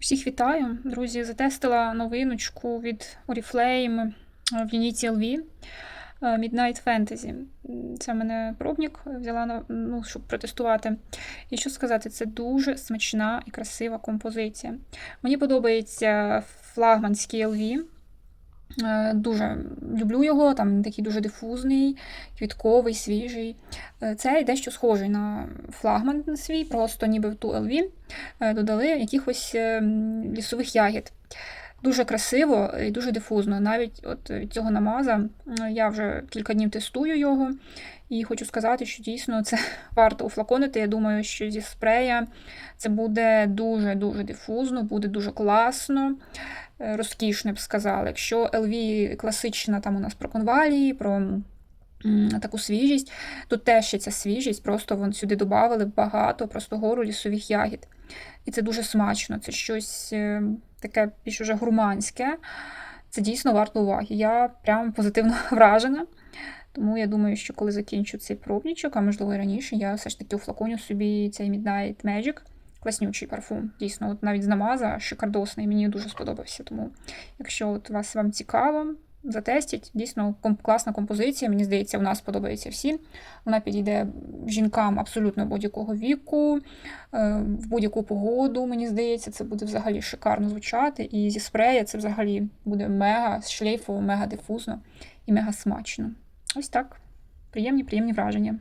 Всіх вітаю, друзі. Затестила новиночку від Oriflame е, в Unity LV е, Midnight Fantasy. Це в мене пробник взяла на- ну, щоб протестувати. І що сказати, це дуже смачна і красива композиція. Мені подобається флагманський LV. Е, Дуже люблю його, там такий дуже дифузний, квітковий, свіжий. Е, Цей дещо схожий на флагман свій, просто ніби в ту LV е, додали якихось лісових ягід. Дуже красиво і дуже дифузно. Навіть от від цього намаза я вже кілька днів тестую його, і хочу сказати, що дійсно це варто уфлаконити. Я думаю, що зі спрея це буде дуже-дуже дифузно, буде дуже класно, е, розкішно, б сказала. Якщо LV класична, там у нас про конвалії, про таку свіжість, тут теж ще ця свіжість, просто вон сюди додали багато, просто гору лісових ягід. І це дуже смачно, це щось е, таке більш уже гурманське. Це дійсно варто уваги. Я прям позитивно вражена. Тому я думаю, що коли закінчу цей пробничок, а можливо і раніше, я все ж таки уфлаконю собі цей Midnight Magic. Класнючий парфум. Дійсно, от навіть з намаза шикардосний, мені дуже сподобався. Тому, якщо от вас вам цікаво, затестіть. Дійсно, класна композиція. Мені здається, вона сподобається всім. Вона підійде жінкам абсолютно будь-якого віку, е, в будь-яку погоду. Мені здається, це буде взагалі шикарно звучати. І зі спрея це взагалі буде мега шлейфово, мега дифузно і мега смачно. Ось так. Приємні, приємні враження.